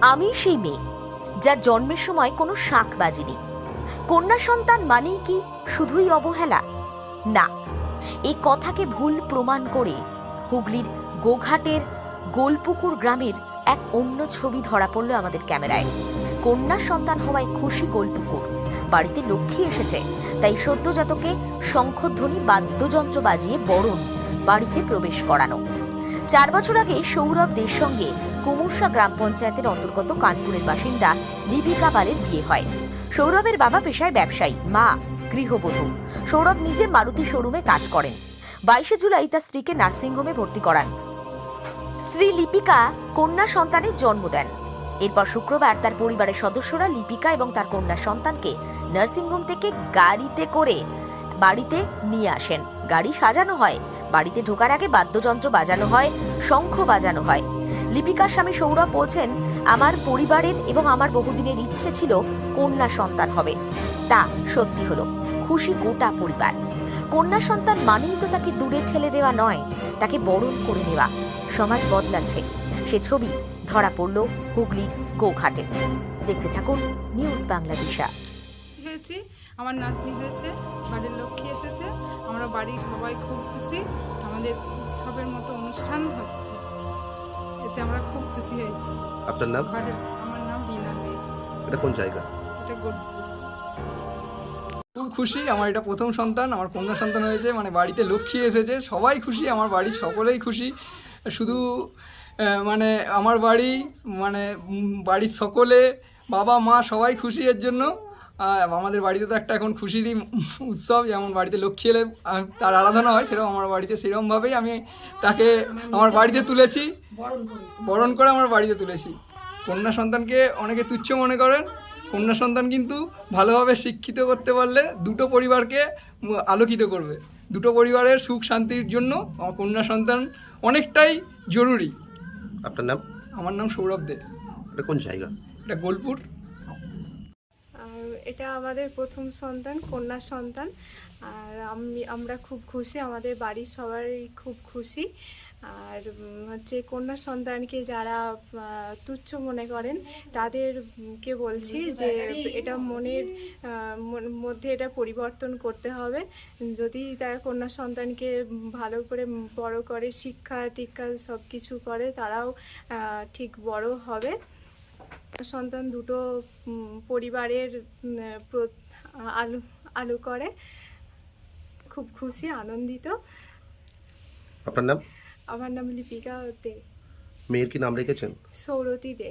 আমি সেই মেয়ে, যার জন্মের সময় কোনো শাক বাজেনি। কন্যা সন্তান মানেই কি শুধুই অবহেলা? না এই কথাকে ভুল প্রমাণ করে হুগলির গোঘাটের গোলপুকুর গ্রামের এক অন্য ছবি ধরা পড়ল আমাদের ক্যামেরায়। কন্যা সন্তান হওয়ায় খুশি গোলপুকুর। বাড়িতে লক্ষ্মী এসেছে, তাই সদ্যজাতকে শঙ্খধ্বনি বাদ্যযন্ত্র বাজিয়ে বরণ, বাড়িতে প্রবেশ করানো। চার বছর আগে সৌরভ দের সঙ্গে কুমুরসা গ্রাম পঞ্চায়েতের অন্তর্গত কানপুরের বাসিন্দা লিপিকা পালের বিয়ে হয়। সৌরভের বাবা পেশায় ব্যবসায়ী, মা গৃহবধূ। সৌরভ নিজে মারুতি শোরুমে কাজ করেন। বাইশে জুলাই তার স্ত্রীকে নার্সিংহোমে ভর্তি করান। স্ত্রী লিপিকা কন্যা সন্তানের জন্ম দেন। এরপর শুক্রবার তার পরিবারের সদস্যরা লিপিকা এবং তার কন্যা সন্তানকে নার্সিংহোম থেকে গাড়িতে করে বাড়িতে নিয়ে আসেন। গাড়ি সাজানো হয়। বাড়িতে ঢোকার আগে বাদ্যযন্ত্র বাজানো হয়, শঙ্খ বাজানো হয়। লিপিকার স্বামী সৌরভ বলছেন, আমার পরিবারের এবং আমার বহুদিনের ইচ্ছে ছিল কন্যা সন্তান হবে। তা সত্যি হলো, খুশি গোটা পরিবার। কন্যা সন্তান মানেই তো তাকে দূরে ঠেলে দেওয়া নয়, তাকে বরণ করে নেওয়া। সমাজ বদলাচ্ছে। সে ছবি ধরা পড়ল হুগলির গোঘাটে। দেখতে থাকুন নিউজ বাংলাদেশা। হয়েছি, আমার নাতনি হয়েছে, বাড়ির লক্ষ্মী এসেছে। আমরা বাড়ির সবাই খুব খুশি। আমাদের উৎসবের মতো অনুষ্ঠান হচ্ছে। এতে আমরা খুব খুশি হয়েছি। আপনার নাম? ঘরের আমার নাম রিনা দে। এটা কোন জায়গা? এটা গল্প খুব খুশি আমার এটা প্রথম সন্তান আমার কন্যা সন্তান হয়েছে মানে বাড়িতে লক্ষ্মী এসেছে সবাই খুশি আমার বাড়ির সকলেই খুশি। শুধু মানে আমার বাড়ি মানে বাড়ির সকলে বাবা মা সবাই খুশি এর জন্য। আমাদের বাড়িতে তো একটা এখন খুশিরই উৎসব যেমন বাড়িতে লক্ষ্মী এলে তার আরাধনা হয় সেরকম আমার বাড়িতে সেরকমভাবেই আমি তাকে আমার বাড়িতে তুলেছি। বরণ করে আমার বাড়িতে তুলেছি। কন্যা সন্তানকে অনেকে তুচ্ছ মনে করেন কন্যা সন্তান কিন্তু ভালোভাবে শিক্ষিত করতে পারলে দুটো পরিবারকে আলোকিত করবে। দুটো পরিবারের সুখ শান্তির জন্য আমার কন্যা সন্তান অনেকটাই জরুরি। আপনার নাম? আমার নাম সৌরভ দে। এটা কোন জায়গা? এটা গোলপুর। আর এটা আমাদের প্রথম সন্তান কন্যা সন্তান। আর আমি, আমরা খুব খুশি, আমাদের বাড়ির সবারই খুব খুশি। আর হচ্ছে কন্যা সন্তানকে যারা তুচ্ছ মনে করেন, তাদেরকে বলছি যে এটা মনের মধ্যে এটা পরিবর্তন করতে হবে। যদি তারা কন্যা সন্তানকে ভালো করে বড় করে শিক্ষা টিক্ষা সব কিছু করে, তারাও ঠিক বড় হবে। সন্তান দুটো পরিবারের আলু আলু করে। খুব খুশি আনন্দিত। আপনার নাম? আমার নাম লিপিকা দে। মেয়ের কি নাম রেখেছেন? সৌরতি দে।